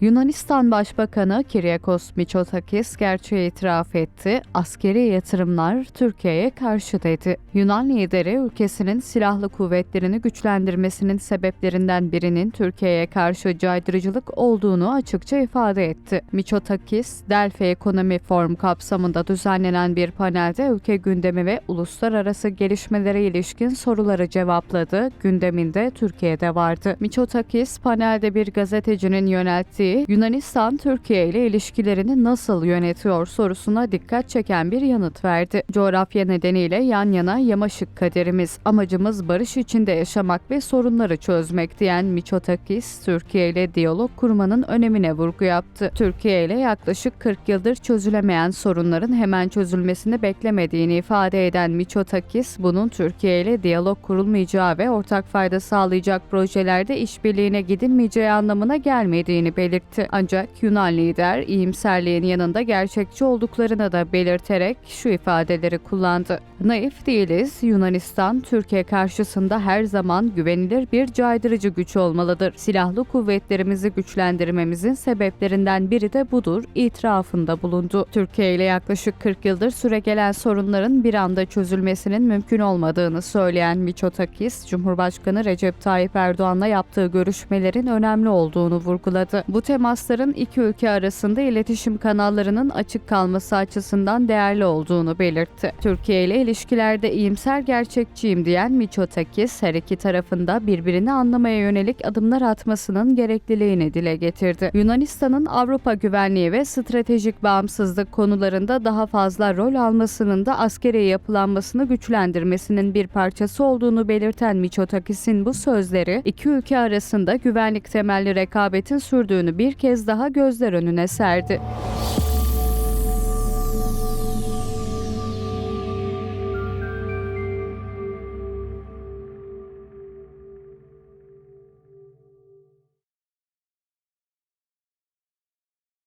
Yunanistan Başbakanı Kyriakos Mitsotakis gerçeği itiraf etti. Askeri yatırımlar Türkiye'ye karşı dedi. Yunan lideri ülkesinin silahlı kuvvetlerini güçlendirmesinin sebeplerinden birinin Türkiye'ye karşı caydırıcılık olduğunu açıkça ifade etti. Mitsotakis, Delphi Ekonomi Forum kapsamında düzenlenen bir panelde ülke gündemi ve uluslararası gelişmelere ilişkin soruları cevapladı. Gündeminde Türkiye'de vardı. Mitsotakis, panelde bir gazetecinin yönelttiği Yunanistan Türkiye ile ilişkilerini nasıl yönetiyor sorusuna dikkat çeken bir yanıt verdi. Coğrafya nedeniyle yan yana yamaşık kaderimiz. Amacımız barış içinde yaşamak ve sorunları çözmek diyen Mitsotakis, Türkiye ile diyalog kurmanın önemine vurgu yaptı. Türkiye ile yaklaşık 40 yıldır çözülemeyen sorunların hemen çözülmesini beklemediğini ifade eden Mitsotakis, bunun Türkiye ile diyalog kurulmayacağı ve ortak fayda sağlayacak projelerde işbirliğine gidilmeyeceği anlamına gelmediğini belirtti. Ancak Yunan lider iyimserliğin yanında gerçekçi olduklarını da belirterek şu ifadeleri kullandı. Naif değiliz, Yunanistan Türkiye karşısında her zaman güvenilir bir caydırıcı güç olmalıdır. Silahlı kuvvetlerimizi güçlendirmemizin sebeplerinden biri de budur, itirafında bulundu. Türkiye ile yaklaşık 40 yıldır süregelen sorunların bir anda çözülmesinin mümkün olmadığını söyleyen Mitsotakis, Cumhurbaşkanı Recep Tayyip Erdoğan'la yaptığı görüşmelerin önemli olduğunu vurguladı. Bu temasların iki ülke arasında iletişim kanallarının açık kalması açısından değerli olduğunu belirtti. Türkiye ile ilişkilerde iyimser gerçekçiyim diyen Mitsotakis, her iki tarafında birbirini anlamaya yönelik adımlar atmasının gerekliliğini dile getirdi. Yunanistan'ın Avrupa güvenliği ve stratejik bağımsızlık konularında daha fazla rol almasının da askeri yapılanmasını güçlendirmesinin bir parçası olduğunu belirten Mitsotakis'in bu sözleri, iki ülke arasında güvenlik temelli rekabetin sürdüğünü bir kez daha gözler önüne serdi.